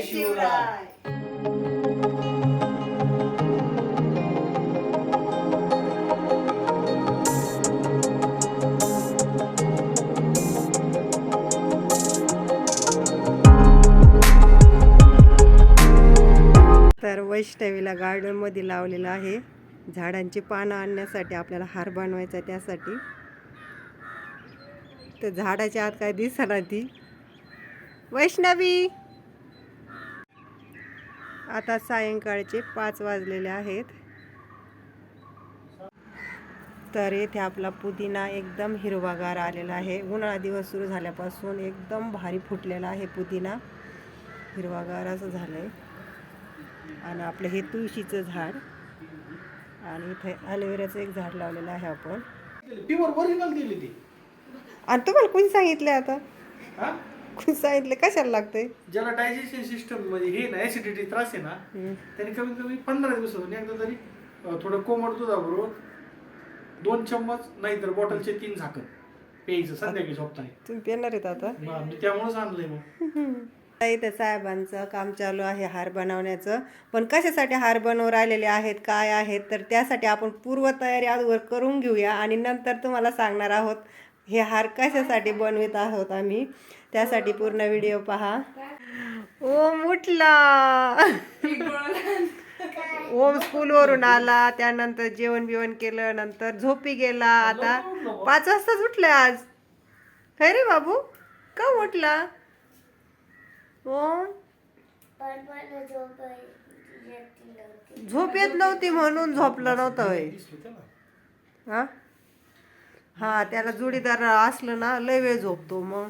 जय शिवराय तर वैष्णवीला गार्डनमध्ये लावलेलं आहे. झाडांची पानं आणण्यासाठी आपल्याला हार बनवायचा त्यासाठी. तर झाडाच्या आत काय दिसणार ती. वैष्णवी! आता सायंकाळचे पाच वाजलेले आहेत. तर येथे आपला पुदिना एकदम हिरवागार आलेला आहे. उन्हाळा दिवस सुरू झाल्यापासून एकदम भारी फुटलेला आहे पुदिना. हिरवागार असं झालं आहे आणि आपलं हे तुळशीचं झाड. आणि इथे ॲलोवेराचं एक झाड लावलेलं आहे आपण. आणि तुम्हाला कोणी सांगितलं आता? हा? कोणी सांगितलं कशाला लागतंय? ज्याला डायजेशन सिस्टम म्हणजे हे ना ऍसिडिटी त्रास आहे ना. त्याने कमीत कमी पंधरा दिवसातून एकदा तरी अं, थोडं कोमट दुधाबरोबर दोन चम्मच नाहीतर बॉटलचे तीन झाकण प्यायचं संध्याकाळी झोपताना. तुम्ही पेणार आहेत आता? मग मी त्यामुळेच आणलंय मग. इथं साहेबांचं काम चालू आहे हार बनवण्याचं. पण कशासाठी हार बनवून राहिलेले आहेत काय आहेत तर त्यासाठी आपण पूर्वतयारी अगोदर करून घेऊया आणि नंतर तुम्हाला सांगणार आहोत. हे हार कशासाठी बनवित आहोत आम्ही? त्यासाठी पूर्ण व्हिडिओ पहा. ओम उठला. ओम स्कूलवरून आला. त्यानंतर जेवण बिवण केलं नंतर झोपी गेला. आता पाच वाजताच उठलं आज. खरे रे बाबू? का उठला? ओम? झोप येत नव्हती म्हणून झोपलं नव्हतं हा? हा त्याला जोडीदार असलं ना लय वेळ झोपतो मग.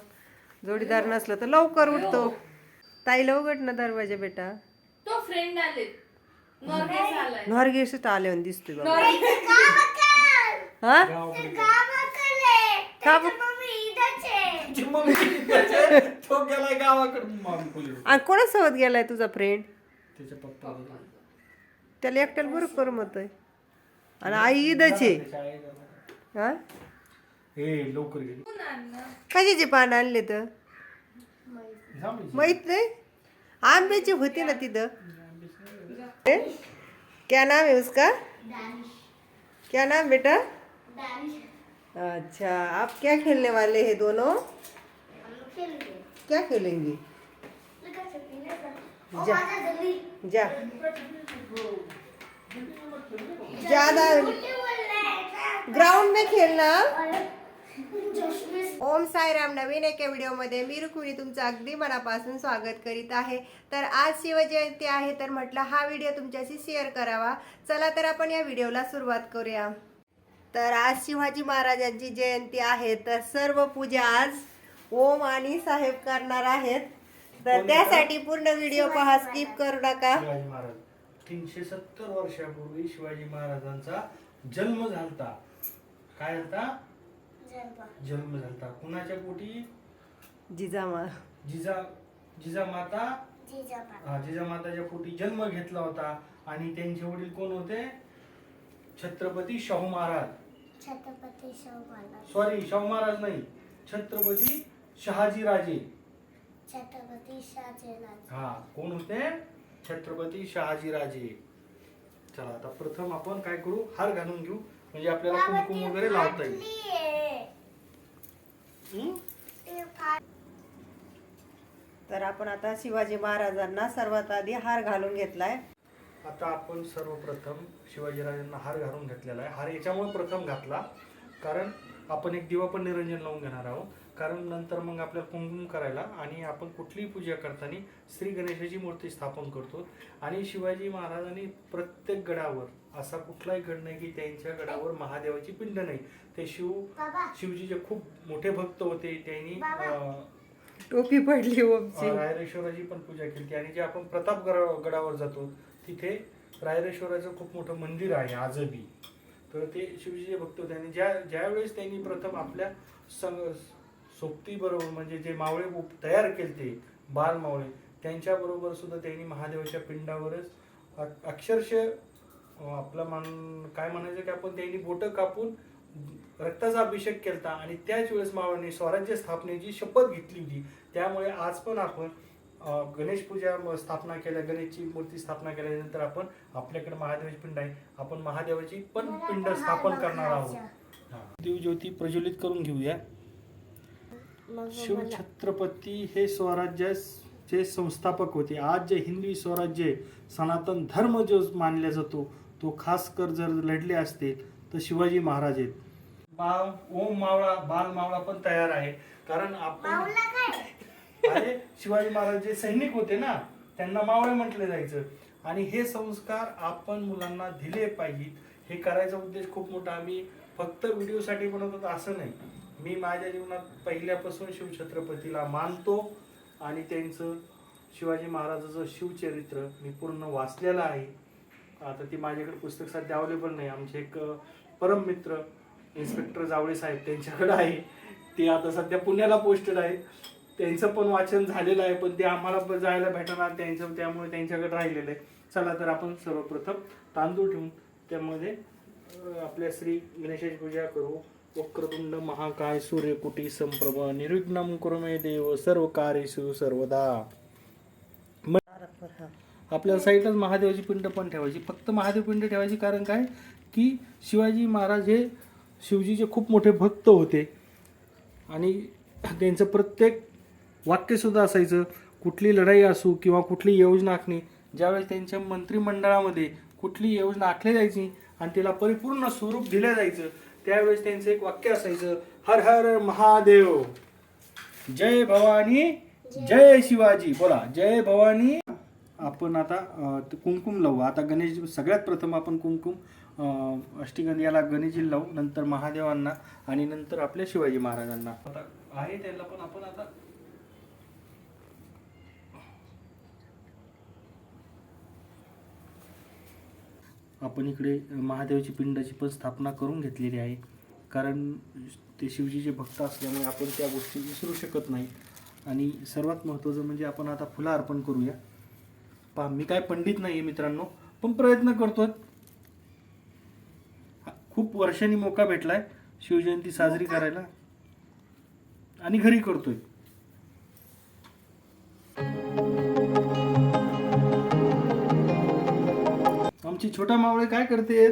जोडीदार नसलं तर लवकर उठतो. ताईला उघड ना दरवाजा बेटा. तो फ्रेंड आले. नॉर्गेस्ट आले दिसतोय बाबा हा? आणि कोणासोबत गेलाय तुझा फ्रेंड त्याला एकट्याला बरं करमत आहे आणि आई ईदच आहे हा? हे लवकर गेली कशाचे पान आणले तर. माहित नाही? आंब्याची होती ना तिथं. ए? क्या नाम है उसका? क्या नाम बेटा? अच्छा आप क्या खेलने वाले हैं दोनों? क्या खेलेंगे? जा जा। ज़्यादा ग्राउंड में खेलना। ओम साईराम नवीन एका व्हिडिओमध्ये मी रुक्मिणी तुमचं अगदी मनापासून स्वागत करीत आहे. तर आज शिवजयंती आहे तर म्हटलं हा व्हिडिओ तुमच्याशी शेअर करावा. चला तर आपण या व्हिडिओला सुरुवात करूया. तर आज शिवाजी महाराजांची जयंती आहे तर सर्व पूजा आज ओम आणि साहेब करणार आहेत. तर त्यासाठी पूर्ण व्हिडिओ पहा स्किप करू नका. शिवाजी महाराज. तीनशे सत्तर वर्षापूर्वी शिवाजी महाराजांचा जन्म झालता. काय झालता? जन्म झालता कुणाच्या पोटी? जिजामा जिजा जिजा माता हा जिजा माताच्या पोटी जन्म घेतला होता. आणि त्यांचे वडील कोण होते? छत्रपती शाहू महाराज. छत्रपती शिवबाला सॉरी शाहू महाराज नाही. छत्रपती शहाजी राजे. छत्रपती शहाजीराज हा कोण होते? छत्रपती शहाजी राजे. चला आता प्रथम आपण काय करू? हार घालून घेऊ. म्हणजे आपल्याला कुंकुम वगैरे लावता येईल? तर आपण आता शिवाजी महाराजांना सर्वात आधी हार घालून घेतलाय. आता आपण सर्वप्रथम शिवाजीराजांना हार घालून घेतलेला आहे. हार याच्यामुळे प्रथम घातला. कारण आपण एक दिवा पण निरंजन लावून घेणार आहोत. कारण नंतर मग आपल्याला कुंकुम करायला आणि आपण कुठलीही पूजा करताना श्री गणेशाची मूर्ती स्थापन करतो. आणि शिवाजी महाराजांनी प्रत्येक गडावर असा कुठलाही गड नाही की त्यांच्या गडावर महादेवाची पिंड नाही. ते शिव शिवजीचे खूप मोठे भक्त होते. त्यांनी टोपी पडली ओमची रायरेश्वराची पण पूजा केली आणि जे आपण प्रताप गड- गडावर जातो तिथे रायरेश्वराचं खूप मोठं मंदिर आहे आजही तर ते शिवजीचे भक्त होते. आणि ज्या ज्यावेळेस त्यांनी प्रथम आपल्या संग सोबती बरोबर म्हणजे जे मावळे तयार केले ते बाल मावळे त्यांच्याबरोबर सुद्धा त्यांनी महादेवाच्या पिंडावरच अक्षरश अक्षरशः आपलं मान काय म्हणायचं की आपण त्यांनी बोटं कापून रक्ताचा अभिषेक केलता आणि त्याच वेळेस मावळ्यांनी स्वराज्य स्थापनेची शपथ घेतली होती. त्यामुळे आज पण आपण गणेश पूजा स्थापना केल्या गणेशची मूर्ती स्थापना केल्यानंतर आपण आपल्याकडे महादेवाची पिंड आहे. आपण महादेवाची पण पिंड स्थापन करणार आहोत. देवज्योती देव ज्योती प्रज्वलित करून घेऊया. शिवछत्रपती हे स्वराज्याचे संस्थापक होते आज जे हिंदवी स्वराज्य सनातन धर्म जो मानला जातो तो खास कर जर लढले असते तर शिवाजी महाराज आहेत. बाळ ओम मावळा बाल मावळा पण तयार आहे. कारण आपण अरे शिवाजी महाराज जे सैनिक होते ना त्यांना मावळे म्हटले जायचं. आणि हे संस्कार आपण मुलांना दिले पाहिजेत. हे करायचा उद्देश खूप मोठा. आम्ही फक्त व्हिडिओसाठी बनवतो असं नाही. मी माझ्या जीवनात पहिल्यापासून शिवछत्रपतीला मानतो आणि त्यांचं शिवाजी महाराजाचं शिवचरित्र मी पूर्ण वाचलेलं आहे. आता ती माझ्याकडे पुस्तक सध्या अवेलेबल नाही. आमचे एक परम मित्र इन्स्पेक्टर जावळे साहेब त्यांच्याकडे आहे. ते आता सध्या पुण्याला पोस्टेड आहे त्यांचं पण वाचन झालेलं आहे पण ते आम्हाला पण जायला भेटणार त्यांचं त्यामुळे त्यांच्याकडे राहिलेलं आहे. चला तर आपण सर्वप्रथम तांदूळ ठेवून त्यामध्ये आपल्या श्री गणेशाची पूजा करू. वक्रतुंड महाकाय सूर्यकुटी संप्रभ निर्विघ्नम कुरुमे देव सर्व कार्येषु सर्वदा. आपल्या साईडलाच महादेवाची पिंड पण ठेवायची. फक्त महादेव पिंड ठेवायची कारण काय? की शिवाजी महाराज हे शिवजीचे खूप मोठे भक्त होते. आणि त्यांचं प्रत्येक वाक्यसुद्धा असायचं कुठली लढाई असू किंवा कुठली योजना आखणी ज्यावेळेस त्यांच्या मंत्रिमंडळामध्ये कुठली योजना आखली जायची आणि तिला परिपूर्ण स्वरूप दिलं जायचं त्यावेळेस त्यांचं एक वाक्य असायचं हर हर महादेव जय भवानी जय शिवाजी. बोला जय भवानी. आपण आता कुंकुम लावू. आता गणेश सगळ्यात प्रथम आपण कुंकुम अष्टगंध याला गणेशजी लावू नंतर महादेवांना आणि नंतर आपल्या शिवाजी महाराजांना. आता आहे त्याला पण आपण आता आपण इकडे महादेवाची पिंडाची पण स्थापना करून घेतलेली आहे. कारण ते शिवजीचे भक्त असल्यामुळे आपण त्या गोष्टी विसरू शकत नाही. आणि सर्वात महत्त्वाचं म्हणजे आपण आता फुलं अर्पण करूया. पहा मी काय पंडित नाही आहे मित्रांनो पण प्रयत्न करतोय. खूप वर्षांनी मोका भेटलाय. शिवजयंती साजरी करायला. आणि घरी करतोय. आमची छोटा मावळे काय करते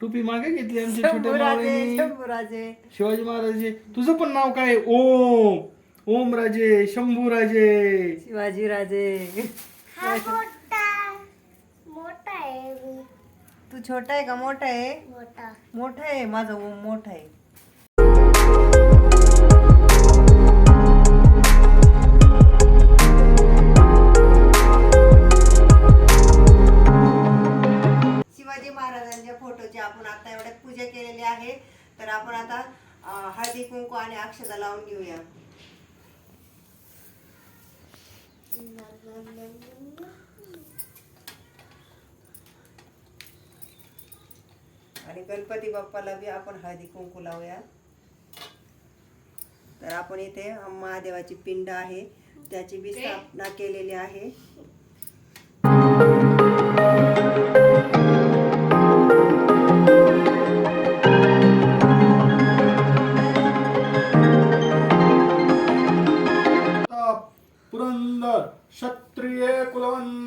टोपी मागे घेतली आमच्या छोट्या मावळे शंभूराजे. शिवाजी महाराज. तुझं पण नाव काय? आहे? ओम. ओम राजे शंभू राजे शिवाजी राजे हा मोठा. मोठा आहे. मी तू छोटा आहे का मोठा आहे? मोठा. मोठा आहे. माझा ओम मोठा आहे. आणि गणपती बाप्पाला बी आपण हळदी कुंकू लावूया तर आपण इथे महादेवाची पिंड आहे त्याची बी स्थापना केलेली आहे. पुरंदर क्षत्रिय कुलवंत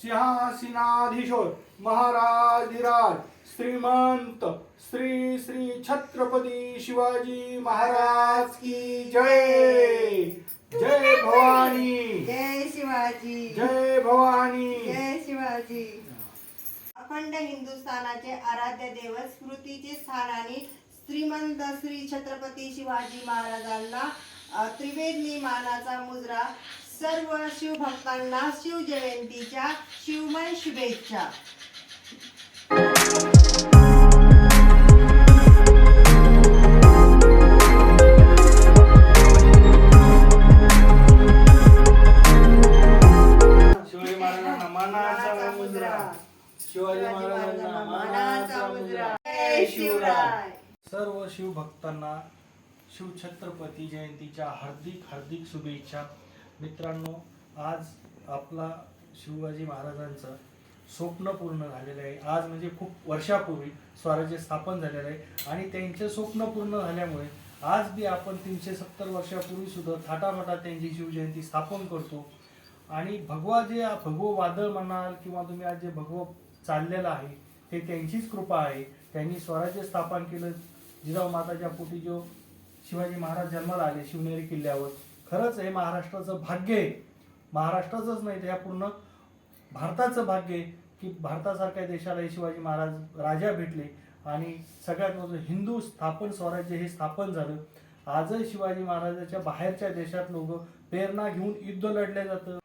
सिंहासनाधीशोर महाराधिराज श्रीमंत श्री श्री छत्रपती शिवाजी महाराज की जय। जय भवानी। जय शिवाजी। जय भवानी। जय शिवाजी। अखंड हिंदुस्थानाचे आराध्य दैवत स्मृतीचे स्थान आणि श्रीमंत श्री छत्रपती शिवाजी महाराजांना त्रिवेदी मानाचा मुजरा सर्व शिवभक्तांना शिवजयंतीच्या शिवमय शुभेच्छा. शिवाजी महाराजांना मानाचा मुद्रा शिवाजी महाराजांना जय शिवराय. सर्व शिवभक्तांना शिवछत्रपती जयंतीच्या हार्दिक हार्दिक शुभेच्छा. मित्रांनो आज आपला शिवाजी महाराजांचं स्वप्न पूर्ण झालेलं आहे. आज म्हणजे खूप वर्षापूर्वी स्वराज्य स्थापन झालेलं आहे आणि त्यांचे स्वप्न पूर्ण झाल्यामुळे आज बी आपण तीनशे सत्तर वर्षापूर्वी सुद्धा थाटामाटात त्यांची शिवजयंती स्थापन करतो. आणि भगवा जे भगव वादळ म्हणाल किंवा तुम्ही आज जे भगव चाललेलं आहे ते त्यांचीच कृपा आहे. त्यांनी स्वराज्य स्थापन केलं. जिजाऊ माताच्या पोटी जो शिवाजी महाराज जन्माला आले शिवनेरी किल्ल्यावर खरंच हे महाराष्ट्राचं भाग्य आहे. महाराष्ट्राचंच नाही तर या पूर्ण भारताचं भाग्य आहे की भारतासारख्या देशाला हे शिवाजी महाराज राजा भेटले आणि सगळ्यात महत्त्वाचं हिंदू स्थापन स्वराज्य हे स्थापन झालं. आजही शिवाजी महाराजाच्या बाहेरच्या देशात लोक प्रेरणा घेऊन युद्ध लढले जातं.